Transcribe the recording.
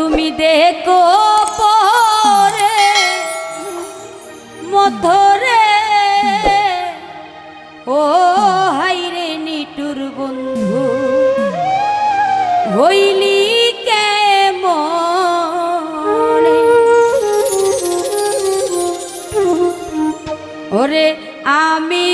তুমি দেখো পরে মধরে। ও হাইরে নিটুর বন্ধু হইলি ওরে আমি